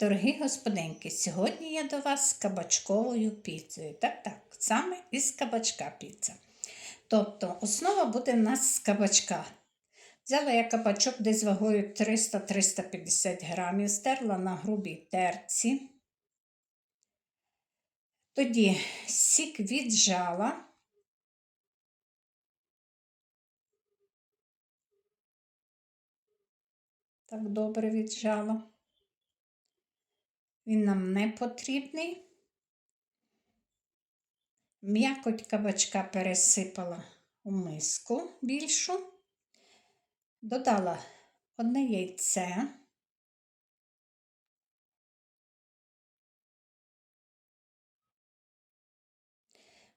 Дорогі господинки, сьогодні я до вас з кабачковою піцею. Так, так, саме із кабачка піца. Тобто основа буде в нас з кабачка. Взяла я кабачок десь вагою 300-350 грамів, стерла на грубій терці. Тоді сік віджала. Так добре віджала. Він нам не потрібний. М'якоть кабачка пересипала у миску більшу, додала одне яйце,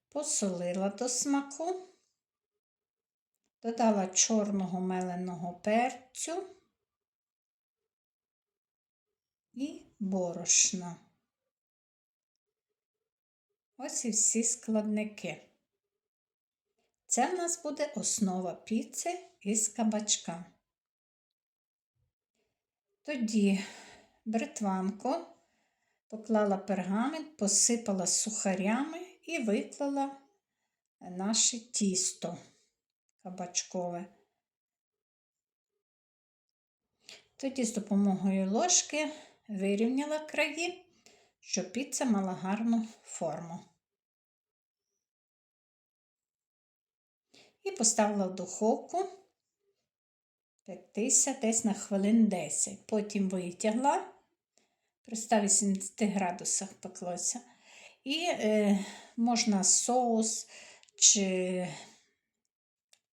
посолила до смаку, додала чорного меленого перцю і борошна. Ось і всі складники. Це в нас буде основа піци із кабачка. Тоді бритванку поклала пергамент, посипала сухарями і виклала наше тісто кабачкове. Тоді з допомогою ложки вирівняла краї, щоб піца мала гарну форму. І поставила в духовку пектися десь на хвилин 10. Потім витягла, при 180 градусах пеклося. І е, можна соус чи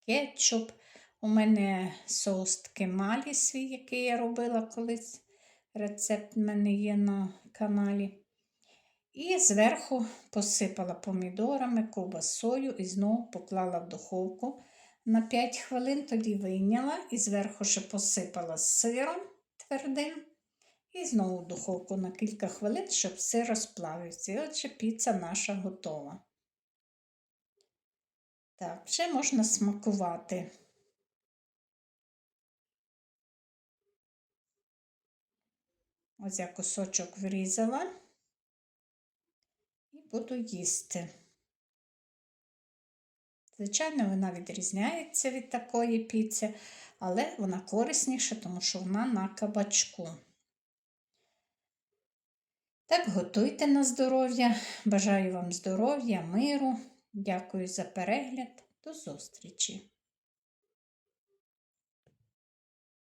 кетчуп. У мене соус такий малі свій, який я робила колись. Рецепт в мене є на каналі. І зверху посипала помідорами, ковбасою і знову поклала в духовку на 5 хвилин, тоді вийняла і зверху ще посипала сиром твердим. І знову в духовку на кілька хвилин, щоб сир розплавився. І отже, піца наша готова. Так, вже можна смакувати. Ось я кусочок врізала і буду їсти. Звичайно, вона відрізняється від такої піци, але вона корисніша, тому що вона на кабачку. Так, готуйте на здоров'я. Бажаю вам здоров'я, миру. Дякую за перегляд. До зустрічі!